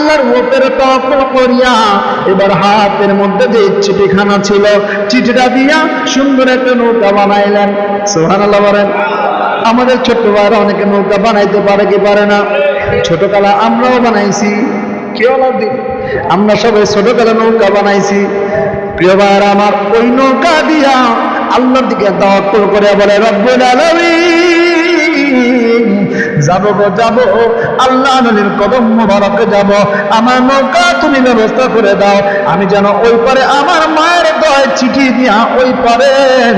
আল্লাহর ওপরে তওয়াক্কুল করিয়া, এবার হাতের মধ্যে যে চিঠিখানা ছিল, চিঠিটা দিয়া সুন্দর একটা নৌকা বানাইলেন। সুবহানাল্লাহ বলেন, আমাদের ছোট্ট ভাইরা অনেকে নৌকা বানাইতে পারে কি পারে না? ছোটকালা আমরাও বানাইছি। কেউ দিন আমরা সবাই ছোটকালে নৌকা বানাইছি। প্রিয় ভাইরা আমার, ওই নৌকা দিয়া আল্লাহর দিকে তাওয়াক্কুল করে বলে, রব্বুল আলামিন যাব গো, যাব। আল্লাহ নবীর কদম মোবারকে যাব। আমার নৌকা তুমি ব্যবস্থা করে দাও। আমি যেন ওই পারে আমার মায়ের দয় চিঠি দিয়া ওই পারে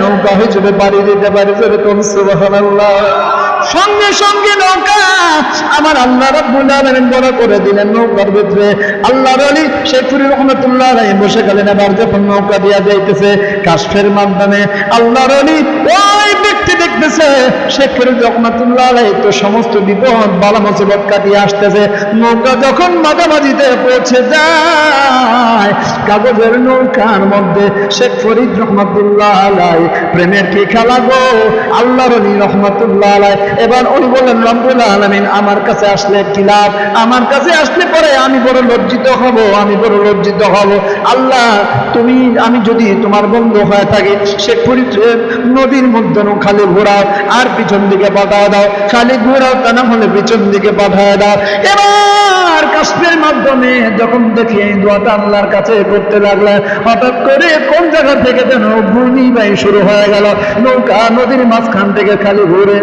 নৌকা হিসেবে বাড়ি দিতে পারি যেরকম, সুবহানাল্লাহ। সঙ্গে সঙ্গে নৌকা। আমার আল্লাহ রাব্বুল আলামিন বড় করে দিলেন নৌকার ভিতরে। আল্লাহর আলী শেখুরি রহমতুল্লাহ আলাইহি বসে গেলেন এবার যখন নৌকা দিয়া যাইতেছে কাশফের মাধ্যমে, আল্লাহর আলী ওই ব্যক্তি দেখতেছে শেখুরি রহমতুল্লাহ আলাইহি তো সমস্ত বিপদ, বালা মুসিবত কাটিয়ে আসতেছে। নৌকা যখন মাঝামাঝিতে পৌঁছে যায়, কাগজের নৌকার মধ্যে শেখ ফরিদ রহমতুল্লাহ আলাই প্রেমের কি খেলা গো? আল্লাহর আলী রহমতুল্লাহ আলাই এবার উনি বললেন রব্বুল আলামিন আমার কাছে আসলে কি লাভ। আমার কাছে আসলে পরে আমি বড় লজ্জিত হব, আমি বড় লজ্জিত হব। আল্লাহ, তুমি, আমি যদি তোমার বন্ধু হয়ে থাকি, সে পরিচয় নদীর মধ্যে খালি ঘোরাও, আর পিছন দিকে পাঠায় দাও। খালি ঘোরাও তা না হলে পিছন দিকে পাঠায় দাও। এবার কাশ্মীর মাধ্যমে যখন দেখি এই দোয়াটা আল্লাহর কাছে করতে লাগলেন হঠাৎ করে কোন জায়গা থেকে যেন ঘূর্ণি বাই শুরু হয়ে গেল। নৌকা নদীর মাঝখান থেকে খালি ঘুরে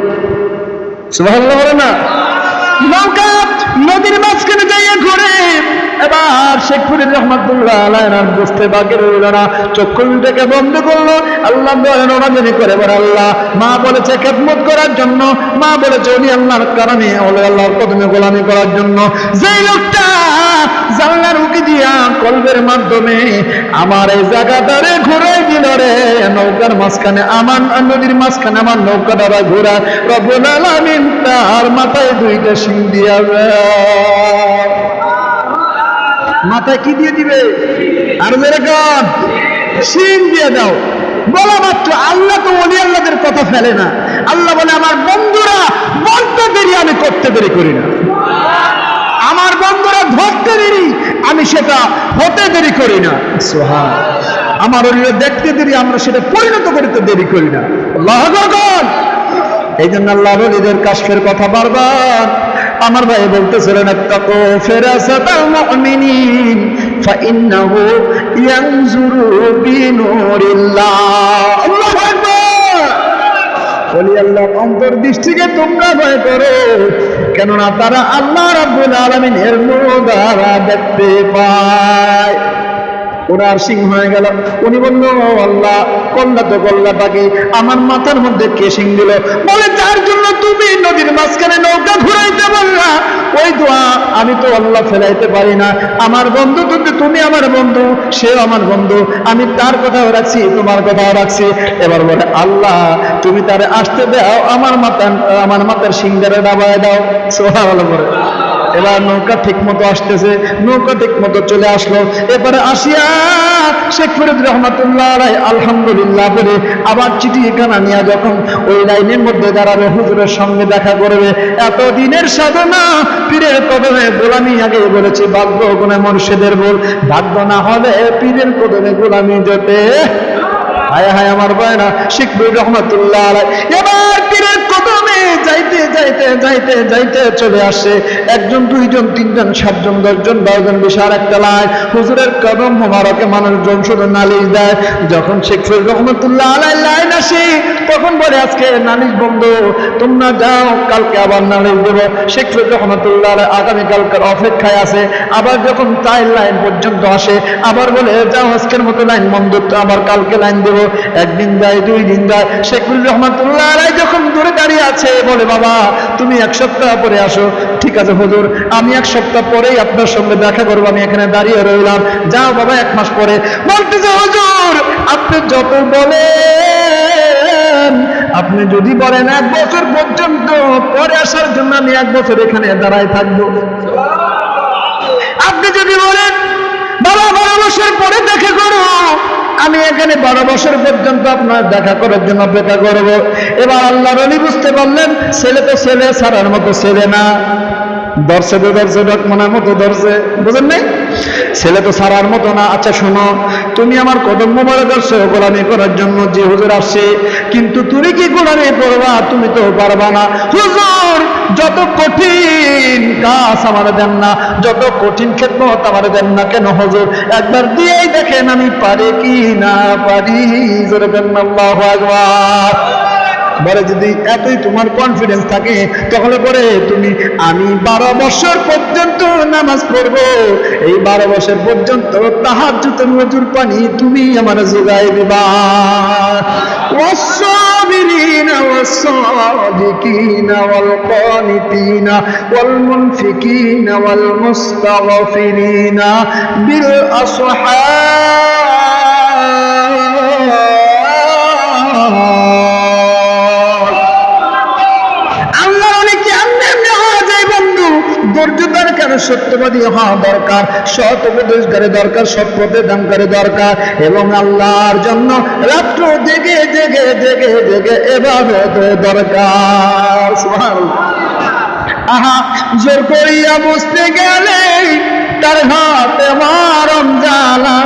সুবহানাল্লাহ বলে না। নৌকা নদীর মাঝখানে যাইয়া ঘুরে। এবার শেখ ফরিদ রহমতুল্লাহ আলাইন বুঝতে বাকি রইল না। চক্ষুটাকে বন্ধ করল। আল্লাহ বলেন ওরা জেনে করে বলে, আল্লাহ, মা বলেছে খেদমত করার জন্য। মা বলেছে উনি আল্লাহর কারণে ওলে আল্লাহর কদমে গোলামি করার জন্য। যেই লোকটা জানলার উকি দিয়া কলবের মাধ্যমে আমার এই জায়গাটারে ঘুরাই দিল রে। নৌকার মাঝখানে আমার নদীর মাঝখানে আমার নৌকা নৌকাটা ঘোরা। রবুল আলামিন তার মাথায় দুইটা সিং দেয়। মাথায় কি দিয়ে দিবে? আর মেরে কান। সিং দিয়ে দাও। বলা মাত্র আল্লাহ তো অলি আল্লাহদের কথা ফেলে না। আল্লাহ বলে, আমার বন্ধুরা বলতে দেরি, আমি করতে দেরি করি না। আমার বন্ধুরা ধরতে দেরি, আমি সেটা হতে দেরি করি না। সোহা আমার ওরিরা দেখতে দেরি, আমরা সেটা পরিণত করতে দেরি করি না। আল্লাহ। এই জন্য আল্লাহ বলিদের কাশফের কথা বারবার আমার ভাই বলতেছিলেন তাকো ফেরাসাতাল মুমিনিন, ফাইন্নাহু ইয়ানজুরু বিনুরিল্লাহ। আল্লাহু আকবার! বলি, আল্লাহ অন্তর্দৃষ্টিকে তোমরা ভয় করো, কেননা তারা আল্লাহ রাব্বুল আলামিনের নূর দ্বারা দেখতে পায়। ওনার সিং হয়ে গেল। উনি বলল আল্লাহ কল্লা তো কল্লাটাকে আমার মাথার মধ্যে কে সিং দিল? বলে, যার জন্য তুমি নদীর মাঝখানে নৌকা ঘুরাইতে বললা ওই দোয়া আমি তো আল্লাহ ফেলাইতে পারি না। আমার বন্ধু যদি তুমি আমার বন্ধু, সেও আমার বন্ধু। আমি তার কথাও রাখছি, তোমার কথাও রাখছি। এবার বলে, আল্লাহ, তুমি তারে আসতে দাও, আমার মাথা আমার মাথার ডাবায় দাও। সোহা ভালো করে এবার নৌকা ঠিক মতো আসতেছে, নৌকা ঠিক মতো চলে আসলো। এবারে আসিয়া শেখ ফরিদ রহমতুল্লাহ রায় আলহামদুলিল্লাহ বলে আবার চিঠি এখানে নিয়ে যখন ওই লাইনের মধ্যে দাঁড়াবে, হুজুরের সঙ্গে দেখা করবে। এত দিনের সাধনা, পীরের কদমে গোলামি আগে বলেছে, ভাগ্য গুণে মনুষ্যদের বল ভাগ্য না হলে পীরের কদমে গোলামি জোটে। হায় হায় আমার বয়না শিখবুর রহমতুল্লাহ এবার পীরের কদমে যাইতে যাইতে যাইতে যাইতে চলে আসে একজন, দুইজন, তিনজন, সাতজন, দশজন, বারোজন বিশাল একটা লাইন হুজুরের কদম মোবারকে মানুষজন শুধু নালিশ দেয়। যখন শেখ ফরিদ রহমতুল্লাহ আলাই লাইন আসে, তখন বলে, আজকে নালিশ বন্ধ। তোমরা যাও, কালকে আবার নালিশ দেবো। শেখ ফরিদ রহমতুল্লাহ আলাই আগামীকালকার অপেক্ষায় আছে। আবার যখন চার লাইন পর্যন্ত আসে, আবার বলে, যাও, আজকের মতো লাইন বন্ধ আবার কালকে লাইন দেবো। একদিন যায় দুই দিন যায়। শেখুল রহমতুল্লাহ আলাই যখন দূরে দাঁড়িয়ে আছে বলে বাবা তুমি এক সপ্তাহ পরে আসো। ঠিক আছে হুজুর আমি এক সপ্তাহ পরেই আপনার সঙ্গে দেখা করব আমি এখানে দাঁড়িয়ে রইলাম। যাও বাবা এক মাস পরে। বলতেছে হুজুর আপনি যত বলে আপনি যদি বলেন এক বছর পর্যন্ত পরে আসার জন্য আমি এক বছর এখানে দাঁড়ায় থাকব। আপনি যদি বলেন বাবা বারো বছর পরে দেখা করো এখানে বারো বছর পর্যন্ত আপনার দেখা করার জন্য অপেক্ষা করব। এবার আল্লাহ রলি বুঝতে পারলেন, ছেলে তো ছেলে সারার মতো ছেলে না। দর্শে তো দর্শে ডকমানের মতো দর্শে বুঝেন নাই? ছেলে তো সারার মতো না। আচ্ছা শোনো, তুমি আমার কদম মোবারক দর্শে গোলামি করার জন্য যে হুজুর আসছে, কিন্তু তুমি কি গোলামি করবা? তুমি তো পারবা না। হুজুর যত কঠিন কাজ আমার দেন না, যত কঠিন খেদমত আমার দেন না কেন হজর? একবার দিয়েই দেখেন আমি পারি কি না পারি। জোরে দেন আল্লাহ আকবার। বলে যদি এতই তোমার কনফিডেন্স থাকে তাহলে পরে তুমি আমি বারো বছর পর্যন্ত নামাজ পড়ব এই বারো বছর পর্যন্ত তাহার জুতের মজুর পানি তুমি আমার যোগাই দিবা والصابرين والصادقين والقانتين والمنفقين والمستغفرين بالأصحاب ধৈর্য দরকার সত্যবাদী হওয়া দরকার? সৎ উপদেশকারী দরকার, সৎ পথে দানকারী দরকার। এবং আল্লাহর জন্য রাত্র জেগে জেগে জেগে জেগে এভাবে দরকার। আহা, জোর করিয়া বুঝতে গেলে তার হাতে মারম জ্বালা।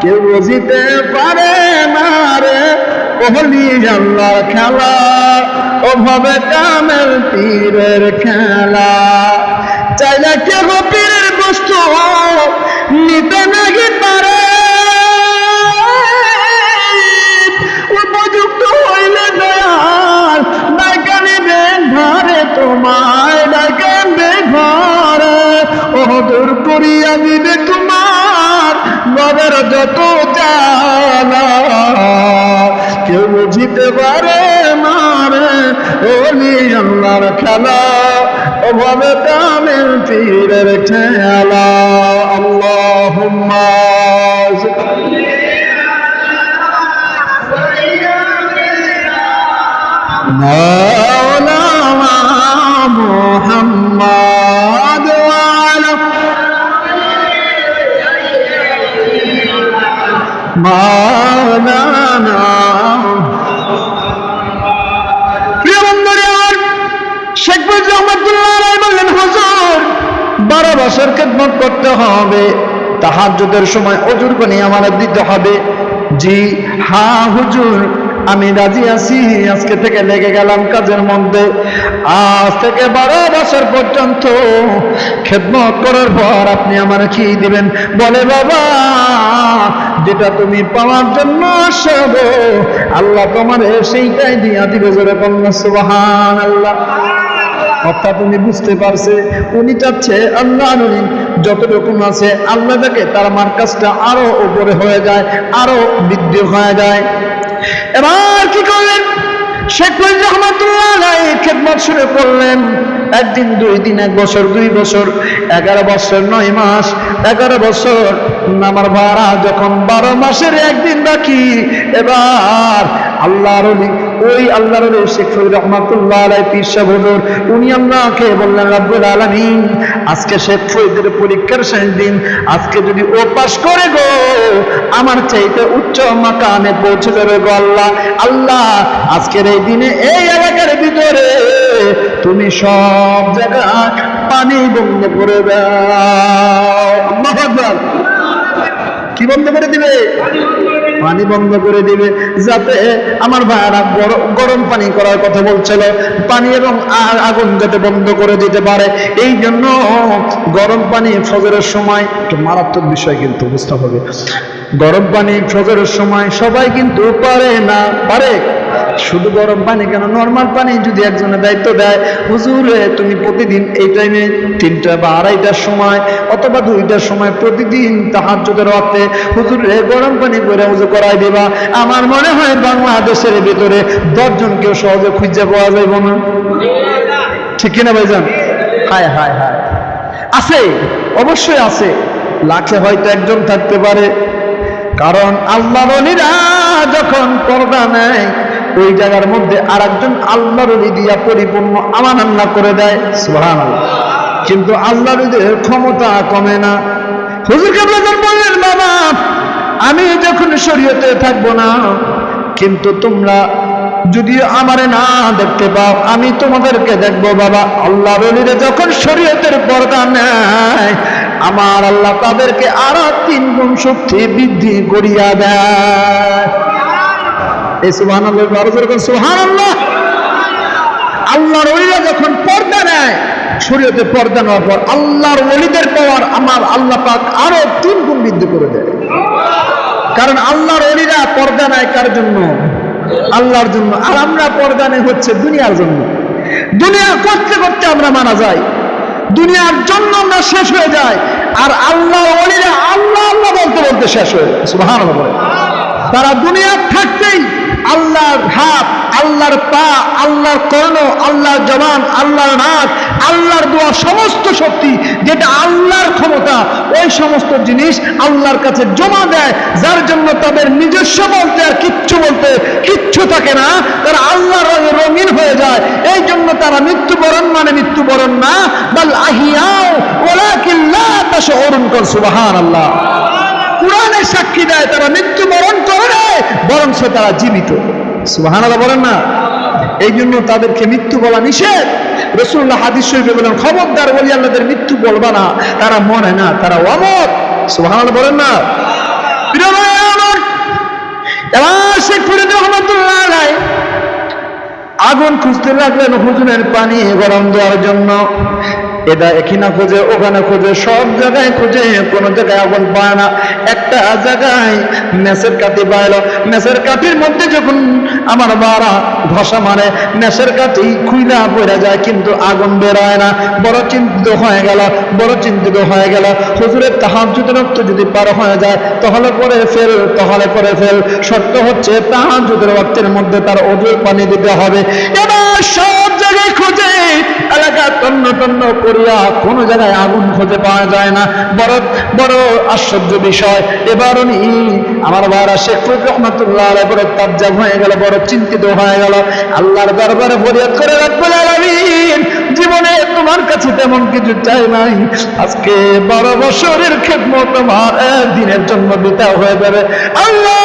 কেউ বুঝিতে পারে না রে, ওহলি আল্লাহর খেলা। ওভাবে কামেল তীরের খেলা। চাইলে কেহ পীরের বস্তু পীরের ঠেলা আল্লাহ মৌলানা মোহাম্মদ মৌলানা বারো বছর খেদমত করতে হবে। তাহাজ্জুদের সময় অজুর পানি আমার দিতে হবে। জি, হা, হুজুর, আমি রাজি আছি। আজকে থেকে লেগে গেলাম কাজের মধ্যে। আজ থেকে বারো বছর পর্যন্ত খেদমত করার পর আপনি আমার কি দিবেন? বলে, বাবা, যেটা তুমি পাওয়ার জন্য আসব আল্লাহ তোমার সেইটাই দিয়া দিবে কন্যা সুবাহান আল্লাহ অর্থাৎ উনি বুঝতে পারছে, উনি চাচ্ছে আল্লাহ যত রকম আছে আল্লাহ দেখে তার মার্কাজটা আরও উপরে হয়ে যায়, আরও বৃদ্ধি হয়ে যায়। এবার কি করলেন? শেখ মুজিব খেদমত শুরু করলেন। একদিন, দুই দিন, এক বছর, দুই বছর, এগারো বছর, নয় মাস, এগারো বছর। আমার ভাড়া যখন বারো মাসের একদিন বাকি, এবার আল্লাহর ওই আল্লাহর শেখ রহমাতুল্লাহ আলাই পিসা হুজুর, উনি আল্লাহকে বললেন, রাব্বুল আলামিন, আজকে শেখ ফরিদের পরীক্ষার শেষ দিন, আজকে যদি ও পাশ করে গো, আমার চাইতে উচ্চ মাকামে পৌঁছে যাবে গো আল্লাহ। আল্লাহ, আজকের এই দিনে এই এলাকার ভিতরে তুমি সব জায়গা পানি বন্ধ করে দাও। কি বন্ধ করে দিবে? পানি বন্ধ করে দিবে, যাতে আমার ভাইয়ারা গরম পানি করার কথা বলছিল, পানি এবং আগুন যাতে বন্ধ করে দিতে পারে। এই জন্য গরম পানি ফজরের সময়, একটু মারাত্মক বিষয় কিন্তু বুঝতে হবে। গরম পানি ফজরের সময় সবাই কিন্তু পারে না, পারে। শুধু গরম পানি কেন? নর্মাল পানি যদি একজনের দায়িত্ব দেয়, হুজুরে তুমি প্রতিদিন এই টাইমে তিনটা বা আড়াইটার সময় অথবা দুইটার সময় প্রতিদিন তাহাজ্জুদের রাতে হুজুরে গরম পানি করে উজু করাই দিবা। আমার মনে হয় বাংলাদেশের ভিতরে দশজন কেউ সহজে খুঁজে পাওয়া যাইব না। ঠিক কিনা ভাইজান? হায় হায় হায়। আছে, অবশ্যই আছে। লাখে হয়তো একজন থাকতে পারে। কারণ আল্লাহ বলিরা যখন পর্দা নেয় ওই জায়গার মধ্যে আর একজন আল্লাহর দিয়া পরিপূর্ণ আমান আল্লাহ করে দেয়। সুহান কিন্তু আল্লাহর ক্ষমতা কমে না। হুজুর বললেন, বাবা, আমি যখন শরীয়তে থাকব না, কিন্তু তোমরা যদি আমারে না দেখতে পাও, আমি তোমাদেরকে দেখব, বাবা। আল্লাহ রলিরে যখন শরীয়তের পর্দা নেয়, আমার আল্লাহ তাদেরকে আরও তিন গুণ শক্তি বৃদ্ধি করিয়া দেয়। এই সুহান আল্লাহ সুহান আল্লাহ আল্লাহর ওলিরা যখন পর্দা নেয়, শরীয়তে পর্দা নেওয়ার পর আল্লাহর ওলিদের পাওয়ার আমার আল্লাহ পাক আরও তিন গুণ বৃদ্ধি করে দেয়। কারণ আল্লাহর ওলিরা পর্দা নেয় কার জন্য? আল্লাহর জন্য। আর আমরা পর্দা নেই হচ্ছে দুনিয়ার জন্য। দুনিয়া করতে করতে আমরা মারা যাই। দুনিয়ার জন্য আমরা শেষ হয়ে যাই। আর আল্লাহ ওলিরা আল্লাহ আল্লাহ বলতে বলতে শেষ হয়ে যায়। বলে। তারা দুনিয়া থাকতেই আল্লাহর হাত, আল্লাহর পা, আল্লাহর কর্ণ, আল্লাহর জবান, আল্লাহর নাক আল্লাহর দোয়া, সমস্ত শক্তি যেটা আল্লাহর ক্ষমতা, ওই সমস্ত জিনিস আল্লাহর কাছে জমা দেয়। যার জন্য তাদের নিজস্ব বলতে আর কিচ্ছু বলতে কিচ্ছু থাকে না। তারা আল্লাহর রঙে রঙিন হয়ে যায়। এই জন্য তারা মৃত্যুবরণ মানে মৃত্যুবরণ না, বাল আহিয়াও ওলা কিল্লা তা সে অরুণ কর সুবাহান আল্লাহ কোরআনে সাক্ষী দেয়, তারা মৃত্যুবরণ করে বরং সে তারা জীবিত। সুবাহান বলেন না? এই জন্য তাদেরকে মৃত্যু বলা নিষেধ। রসুল্লাহ হাদিস শরীফে বলেন, খবরদার বলি আল্লাহদের মৃত্যু বলবা না, তারা মরে না, তারা অমর। সুবাহান বলেন না? আগুন খুঁজতে লাগলেন হুজুরের পানি গরম দেওয়ার জন্য। এটা এখানে খোঁজে, ওখানে খোঁজে, সব জায়গায় খুঁজে, কোন জায়গায় আগুন পায় না। একটা জায়গায় মেসের কাঠি পাইল মেসের কাঠির মধ্যে যখন আমার বাড়া ঘষা মারে মেসের কাঠি খুইলা পড়ে যায়, কিন্তু আগুন বেরোয় না। বড় চিন্তিত হয়ে গেল, বড় চিন্তিত হয়ে গেল। হুজুরের তাহাজুদ রক্ত যদি পার হয়ে যায়, তাহলে করে ফেল, তাহলে করে ফেল। সত্য হচ্ছে তাহাজুদের রক্তের মধ্যে তার অজুর পানি দিতে হবে। এবার সব জায়গায় খুঁজে এলাকা তন্ন তন্ন করিয়া কোন জায়গায় আগুন খুঁজে পাওয়া যায় না। বড় বড় আশ্চর্য বিষয়। এবার উনি আমার বারা শেখ রহমতুল্লাহ বড় তাজ্জাব হয়ে গেল বড় চিন্তিত হয়ে গেল। আল্লাহর দরবারে ফরিয়াদ করে রাখবেন জীবনে তোমার কাছে তেমন কিছু চাই নাই। আজকে বারো বছরের খেদমত তোমার দিনের জন্য বিতা হয়ে যাবে। আল্লাহ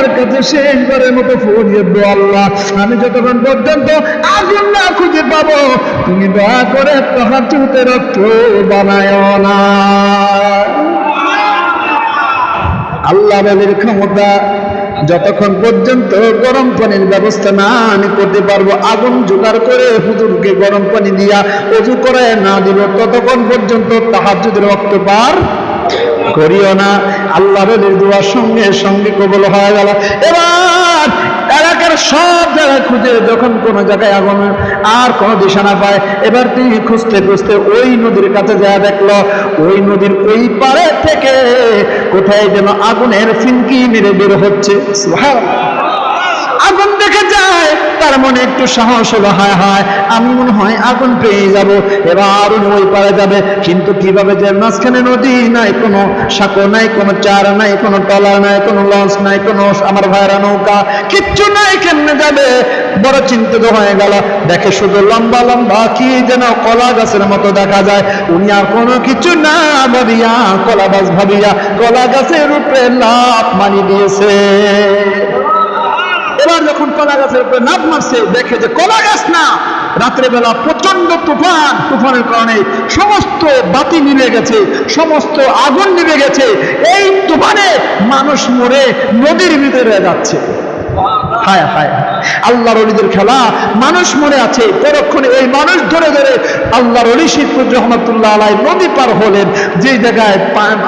তোমার কাছে শেষবারের মতো ফরিয়াদ দো আল্লাহ, আমি যতক্ষণ পর্যন্ত আগুন না খুঁজে পাবো, তুমি দয়া করে তাহার চুতে রক্ত বানায় না। আল্লাহ বলির ক্ষমতা, যতক্ষণ পর্যন্ত গরম পানির ব্যবস্থা না আমি করতে পারব, আগুন জোগাড় করে হুজুরকে গরম পানি দিয়া অজু করে না দিব, ততক্ষণ পর্যন্ত তাহার যদি রক্ত পার করিও না। আল্লাহ রলির দোয়ার সঙ্গে সঙ্গে কবল হয়ে গেল। এবার এলাকার সব জায়গায় খুঁজে যখন কোনো জায়গায় আগুন আর কোনো দিশা না পায়, এবার তিনি খুঁজতে খুঁজতে ওই নদীর কাছে যা দেখল, ওই নদীর ওই পারে থেকে কোথায় যেন আগুনের ফিনকি মেরে বের হচ্ছে। সুবহানাল্লাহ। আগুন দেখে যায়, তার মনে একটু সাহস হলো, হায় হায়, আমি মনে হয় আগুন পেয়ে যাব, এবার ওই পারে যাবে। কিন্তু কীভাবে যে মাঝখানে নদী নাই, কোনো সাঁকো নাই, কোনো চার নাই, কোনো টলা নাই, কোনো লঞ্চ নাই, কোনো আমার ভাইরা নৌকা, কিচ্ছু নাই, কেমনে যাবে? বড় চিন্তিত হয়ে গেল। দেখে শুধু লম্বা লম্বা কি যেন কলা গাছের মতো দেখা যায়। উনি আর কোনো কিছু না ভাবিয়া, কলা গাছ ভাবিয়া, কলা গাছের উপরে লাভ মানি দিয়েছে। এবার যখন কলা গাছের উপরে নাপ মারছে, দেখে যে কলা গাছ না, রাত্রেবেলা প্রচণ্ড তুফান, তুফানের কারণে সমস্ত বাতি নিভে গেছে, সমস্ত আগুন নিভে গেছে। এই তুফানে মানুষ মরে, নদীর ভিতরে যাচ্ছে। হায় হায় আল্লাহর অলিদের খেলা, মানুষ মনে আছে। পরক্ষণে এই মানুষ আল্লাহর অলি শিবপুর রহমতুল্লাহ আলাই নদী পার হলেন যে জায়গায়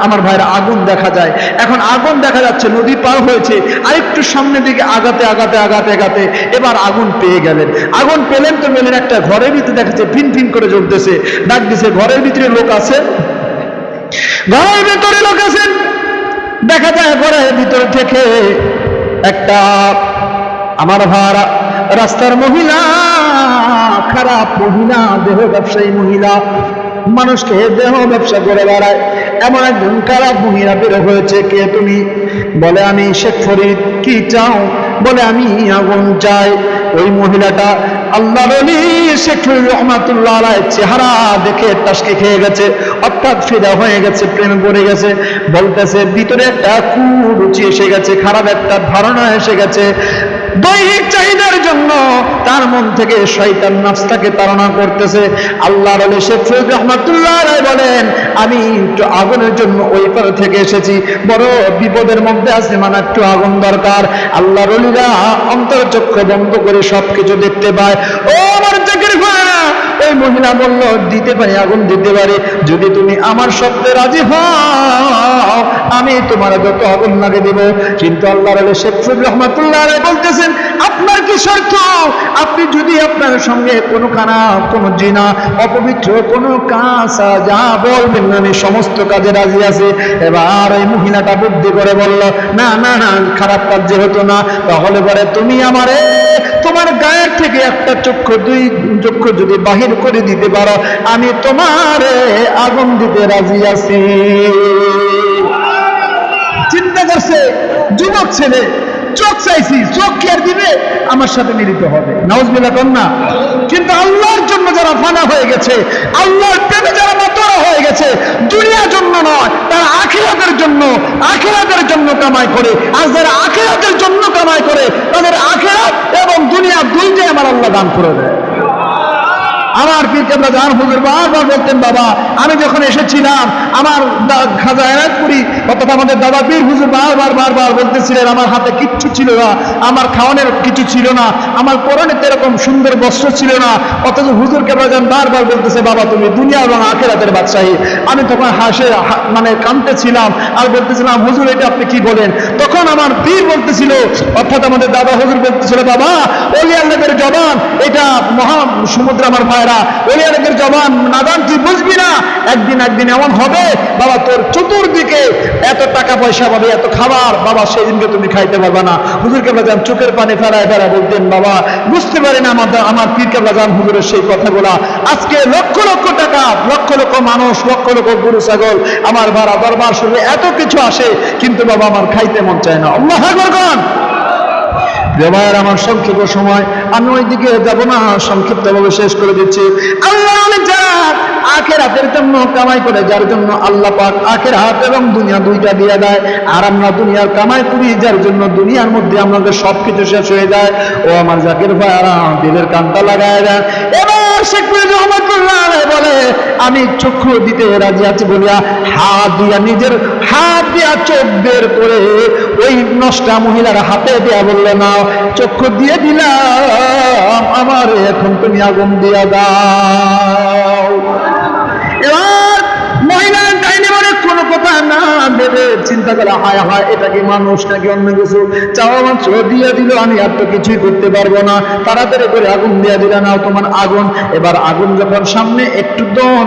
আমার ভাইয়ের আগুন দেখা যায়। এখন আগুন দেখা যাচ্ছে, নদী পার হয়েছে, আরেকটু সামনের দিকে আগাতে আগাতে আগাতে আগাতে এবার আগুন পেয়ে গেলেন। আগুন পেলেন তো মেলেন, একটা ঘরের ভিতরে দেখাচ্ছে ফিন ফিন করে জ্বলতেছে। ডাক দিছে, ঘরের ভিতরে লোক আছে? ঘরের ভিতরে লোক আছেন। দেখা যায় ঘরের ভিতরে থেকে একটা, আমার ভাড়া রাস্তার মহিলা খারাপ মহিলা, দেহ ব্যবসায়ী মহিলা, মানুষকে দেহ ব্যবসা করে বেড়ায়। এমন একজন খারাপ মহিলা বের হয়েছে, কে তুমি? বলে, আমি শেখ ফরিদ, কি চাও? বলে, আমি আগুন চাই। ওই মহিলাটা আল্লাহ রলি শেখ রহমাতুল্লাহ চেহারা দেখে টাসকে খেয়ে গেছে, অর্থাৎ ফিদা হয়ে গেছে, প্রেমে পড়ে গেছে। বলতেছে, ভিতরে একটা কুরুচি এসে গেছে, খারাপ একটা ধারণা এসে গেছে। দৈহিক চাহিদার জন্য তার মন থেকে শয়তান নাফসটাকে তাড়না করতেছে। আল্লাহ রলে শেখ ফরিদ রহমাতুল্লাহ রায় বলেন, আমি একটু আগুনের জন্য ওই পার থেকে এসেছি। বড় বিপদের মধ্যে আছে মানে একটু আগুন দরকার। আল্লাহ রলিরা অন্তর চক্ষু বন্ধ করে সবকিছু দেখতে পায়। ও আমার চাকরি ওই মহিলা বলল, দিতে পারি, আগুন দিতে পারি। যদি তুমি আমার শব্দে রাজি হও আমি তোমার যত লাগে দিব। কিন্তু আল্লাহ রলে শেখ ফরিদ রহমাতুল্লাহ বলতেছেন, আপনার কি শর্ত? আপনি যদি আপনার সঙ্গে কোনো কানা কোনো জিনা, অপবিত্র কোনো কাজ যা বলবেন আমি সমস্ত কাজে রাজি আছি। এবার ওই মহিলাটা বুদ্ধি করে বলল, না না না, খারাপ কাজ যেহেতু না, তাহলে পরে তুমি আমারে, তোমার গায়ের থেকে একটা চক্ষু, দুই চক্ষু যদি বাহির করে দিতে পারো, আমি তোমারে আগুন দিতে রাজি আছি। চিন্তা করছে, যুবক ছেলে, চোখ চাইছি, চোখ কি আর দিবে? আমার সাথে মিলিত হবে। নাউজবিল্লা না? কিন্তু আল্লাহর জন্য যারা ফানা হয়ে গেছে, আল্লাহর প্রেমে যারা মাতরা হয়ে গেছে, দুনিয়ার জন্য নয়, তারা আখিরাতের জন্য আখিরাতের জন্য কামাই করে। আর যারা আখিরাতের জন্য কামাই করে, তাদের আখিরাত এবং দুনিয়া দুইটাই আমার আল্লাহ দান করে দেয়। আমার পীর কেবলা জান হুজুর বারবার বলতেন, বাবা, আমি যখন এসেছিলাম, আমার খাজা এনায়তপুরি অর্থাৎ আমাদের দাদা পীর হুজুর বারবার বারবার বলতেছিলেন, আমার হাতে কিচ্ছু ছিল না, আমার খাওয়ানোর কিছু ছিল না, আমার পরনে এরকম সুন্দর বস্ত্র ছিল না, অথচ হুজুর কেবলা জান বারবার বলতেছে, বাবা, তুমি দুনিয়া এবং আখেরাতের বাদশাহী। আমি তখন হাসে মানে কাঁদতেছিলাম, আর বলতেছিলাম, হুজুর, এটা আপনি কি বলেন? তখন আমার পীর বলতেছিল, অর্থাৎ আমাদের দাদা হুজুর বলতেছিল, বাবা ওলি আল্লাহের জবান, এটা মহা সমুদ্র আমার ভাইরা জবান নাদান বুঝবি না? একদিন একদিন এমন হবে, বাবা তোর চতুর্দিকে এত টাকা পয়সা পাবে, এত খাবার, বাবা সেই দিনকে তুমি খাইতে পারবে না। হুজুর কেবলা চোখের পানি ফেরায় ফেরা বলতেন, বাবা, বুঝতে পারি না আমার আমার পীর কেবলা যান হুজুরের সেই কথাগুলা। আজকে লক্ষ লক্ষ টাকা, লক্ষ লক্ষ মানুষ, লক্ষ লক্ষ গরু, ছাগল, আমার ভাড়া, দরবার শুনে এত কিছু আসে, কিন্তু বাবা আমার খাইতে মন চায় না। আল্লাহ ব্যবহার আমার সংক্ষিপ্ত সময়, আমি ওই দিকে যাব না সংক্ষিপ্ত ভাবে শেষ করে দিচ্ছি। আল্লাহ আখের হাতের জন্য কামাই করে, যার জন্য আল্লাহ পাক আখের হাত এবং দুনিয়া দুইটা দিয়ে দেয়। আর আমরা দুনিয়ার কামাই করি, যার জন্য দুনিয়ার মধ্যে আমাদের সবকিছু শেষ হয়ে যায়। ও আমার জাকির ভাই আরাম দিলের কানটা লাগায় দেয় এবার শেখ মুজিবুর রহমতুল্লাহ বলে, আমি চক্ষু দিতে রাজি আছি বলিয়া হাত দিয়া নিজের হাত দিয়া চোখ বের করে ওই নষ্টা মহিলার হাতে দেয়া বললে না চক্ষু দিয়ে দিলাম, আমার এখন তুমি আগুন দিয়া দাও। এবার চিন্তা করে এটা কি মানুষ নাকি অন্য কিছু? দিয়ে দিল, আমি তো কিছুই করতে পারব না। তাড়াতাড়ি করে আগুন দিয়ে দিলে তোমার আগুন। এবার আগুন যখন সামনে একটু দন